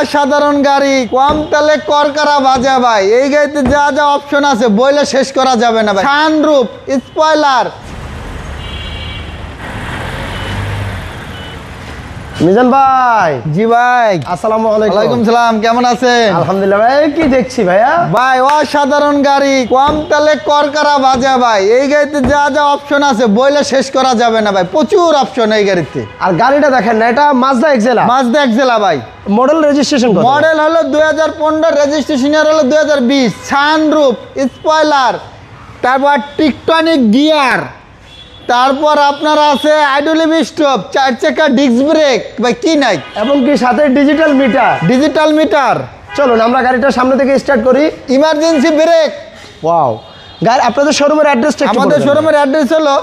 অসাধারণ গাড়ি, কম তেলে করকারা বাজা ভাই। এই গাড়িতে যা যা অপশন আছে, বইলে শেষ করা যাবে না ভাই। সানরুপ স্পয়লার মিজান ভাই। জি ভাই। আসসালামু ওয়ালাইকুম আলাইকুম সালাম কেমন আছেন? আলহামদুলিল্লাহ ভাই কি দেখছি ভাইয়া? ভাই অসাধারণ গাড়ি কম তেলে করকারা বাজা ভাই। এই গাড়িতে যা যা অপশন আছে বইলে শেষ করা যাবে না ভাই। প্রচুর অপশন এই গাড়িতে। আর গাড়িটা দেখেন না এটা মাজদা এক্সেলা মাজদা এক্সেলা ভাই। মডেল রেজিস্ট্রেশন মডেল হলো দুই হাজার পনেরো রেজিস্ট্রেশন হলো দুই হাজার বিশ। সানরুপ স্পয়লার তারপর টিকটনিক গিয়ার তারপর আপনার আছে আইডোলিভ স্টপ চার চাকা ডিস্ক ব্রেক ভাই কি নাই? এবং কি সাথে ডিজিটাল মিটার ডিজিটাল মিটার চলুন আমরা গাড়িটা সামনে থেকে স্টার্ট করি। ইমার্জেন্সি ব্রেক ওয়াও গাড়ি আপনাদের শোরুমের অ্যাড্রেসটা আমাদের শোরুমের অ্যাড্রেস হলো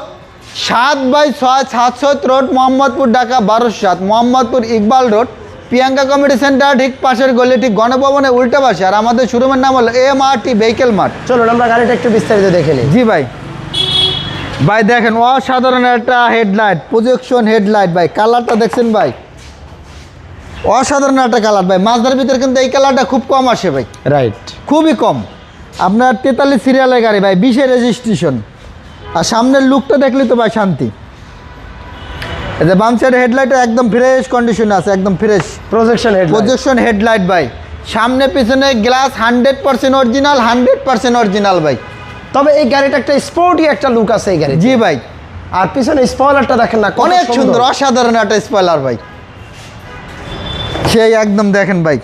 সাত বাই ছয় সাতশত রোড মোহাম্মদপুর ঢাকা বারোশো সাত। Mohammadpur Iqbal road Priyanka committee centre ঠিক পাশের গলি ঠিক গণভবনের উল্টা পাশে। আর আমাদের শোরুমের নাম হলো M R T vehicle mart. চলুন আমরা গাড়িটা একটু বিস্তারিত দেখে নিই। জি ভাই। ভাই দেখেন অসাধারণ একটা হেডলাইট প্রজেকশন হেডলাইট ভাই কালারটা দেখছেন ভাই? অসাধারণ একটা কালার ভাই মাছদার ভিতরে কিন্তু এই কালারটা খুব কম আসে ভাই। রাইট খুবই কম। আপনার তেতাল্লিশ সিরিয়ালের গাড়ি ভাই বিশে রেজিস্ট্রেশন আর সামনের লুকটা দেখলে তো ভাই শান্তি। যে বাম সাইডের একদম ফ্রেশ কন্ডিশনে আছে একদম fresh projection head projection headlight ভাই। সামনে পিছনে glass hundred percent original hundred percent original ভাই। তবে এই গাড়িটা একটা স্পোর্টি একটা লুক আছে এই গাড়ি জি ভাই। আর পিছনে স্পয়লারটা দেখেন না অনেক সুন্দর। অসাধারণ একটা স্পয়লার ভাই। সেই একদম দেখেন ভাই।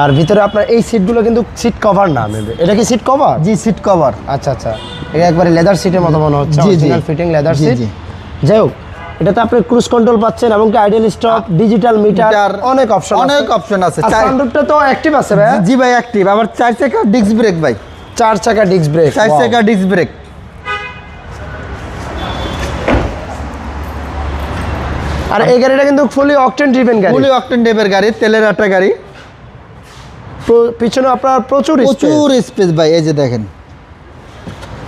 আর ভিতরে আপনার এই সিটগুলো কিন্তু সিট কভার না মেবে এটা কি সিট কভার জি সিট কভার আচ্ছা আচ্ছা। এটা একবারে লেদার সিটের মতো মনে হচ্ছে জি, জি। অরিজিনাল ফিটিং লেদার সিট জি। যাই হোক এটাতে আপনি ক্রুজ কন্ট্রোল পাচ্ছেন এবং কি আইডিয়াল স্টপ ডিজিটাল মিটার অনেক অপশন অনেক অপশন আছে। সানরুফটা তো অ্যাক্টিভ আছে ভাই জি ভাই অ্যাক্টিভ আবার চার চাকা ডিস্ক ব্রেক ভাই। চার চাকা ডিস্ক ব্রেক চার চাকা ডিস্ক ব্রেক আর এই গাড়িটা কিন্তু ফুলি অকটেন ড্রিভেন গাড়ি। ফুলি অকটেন ডেপের গাড়ি তেলের আটা গাড়ি। পিছনে আপনার প্রচুর প্রচুর প্রচুর স্পেস ভাই এই যে দেখেন।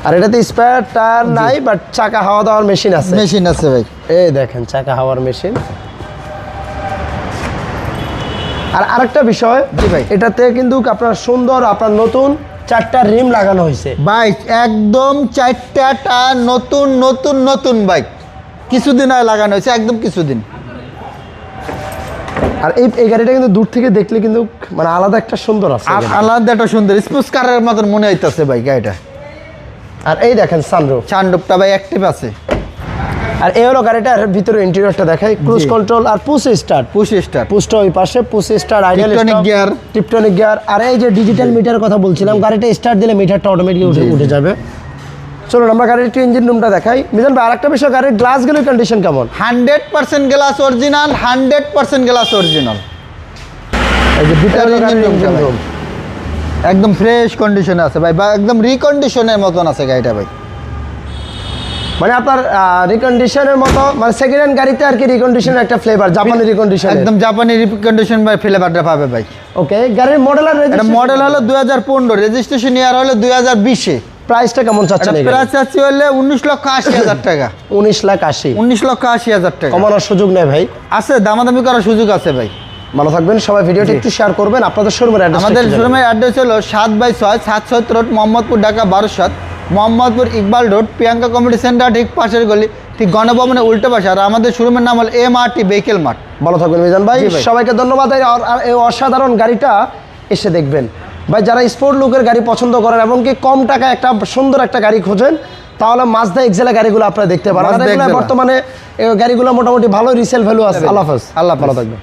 আর এটাতে স্পেয়ার টায়ার নাই বাট চাকা হাওয়া দেওয়ার মেশিন আছে। মেশিন আছে ভাই। এই দেখেন চাকা হাওয়ার মেশিন আর আরেকটা বিষয় জি ভাই। এটাতে কিন্তু আপনার সুন্দর আপনার নতুন চারটা রিম লাগানো হয়েছে। বাইক একদম চারটা টায়ার নতুন নতুন নতুন বাইক কিছুদিন আগে লাগানো হয়েছে একদম কিছুদিন। আর এই এই গাড়িটা কিন্তু দূর থেকে দেখলে কিন্তু মানে আলাদা একটা সুন্দর আছে আলাদা একটা সুন্দর স্পোর্টস কারের মতন মনে হইতেছে ভাই গাড়িটা। আর এই দেখেন সানরুফ চান্ডপটা ভাই অ্যাক্টিভ আছে। আর এই হলো গাড়িটার ভিতরে ইন্টেরিয়রটা দেখাই ক্রুজ কন্ট্রোল আর পুশ স্টার্ট পুশ স্টার পুশটা ওই পাশে push start ideal Tiptronic gear। Tiptronic gear আর এই যে ডিজিটাল মিটার কথা বলছিলাম গাড়িটা স্টার্ট দিলে মিটারটা অটোমেটিক উঠে। উঠে যাবে। চলুন আমরা গাড়ির একটু ইঞ্জিন রুমটা দেখাই। মিজান ভাই আরেকটা বিষয় গাড়ির গ্লাসগুলোর কন্ডিশন কেমন? Hundred percent glass original hundred percent glass original এই যে ভিতরে ইঞ্জিন গাড়ির রুমটা engine ভাই। room। একদম ফ্রেশ কন্ডিশনে আছে ভাই বা একদম রিকন্ডিশনের মতন আছে গাড়িটা ভাই। মানে আপনার রিকন্ডিশনের মতো মানে সেকেন্ড হ্যান্ড গাড়িতে আর কি রিকন্ডিশনের একটা ফ্লেভার জাপানি রিকন্ডিশন একদম জাপানি রিকন্ডিশন ভাই ফ্লেভারটা পাবে ভাই। ওকে গাড়ির মডেল আর মডেল হলো দুই হাজার পনেরো রেজিস্ট্রেশন ইয়ার হলো দুই হাজার বিশে। প্রাইসটা কেমন চাচ্ছেন প্রাইস চাচ্ছি হলে উনিশ লক্ষ আশি হাজার টাকা। উনিশ লাখ আশি। উনিশ লক্ষ আশি হাজার টাকা। কমানোর সুযোগ নেই ভাই। আছে দামাদামি করার সুযোগ আছে ভাই। ভালো থাকবেন সবাই ভিডিওটা একটু শেয়ার করবেন আপনাদের শোরুমের আমাদের শোরুমের অ্যাড্রেস হলো সাত বাই ছয় সাতশত road Mohammadpur Dhaka বারোশত Mohammadpur Iqbal road Priyanka committee centre ঠিক পাশের গলি ঠিক গণভবনের উল্টো পাশে। আর আমাদের শোরুমের নাম হলো M R T vehicle mart. ভালো থাকবেন মিজান ভাই সবাইকে ধন্যবাদ। আর এই অসাধারণ গাড়িটা এসে দেখবেন। ভাই যারা স্পোর্ট লুকের গাড়ি পছন্দ করেন এবং কি কম টাকায় একটা সুন্দর একটা গাড়ি খোঁজেন তাহলে মাজদা এক্সেলা গাড়িগুলো আপনারা দেখতে পারেন। বর্তমানে গাড়িগুলো মোটামুটি ভালো রিসেল ভ্যালু আছে। আল্লাহ হাফেজ। আল্লাহ ভালো। থাকবেন।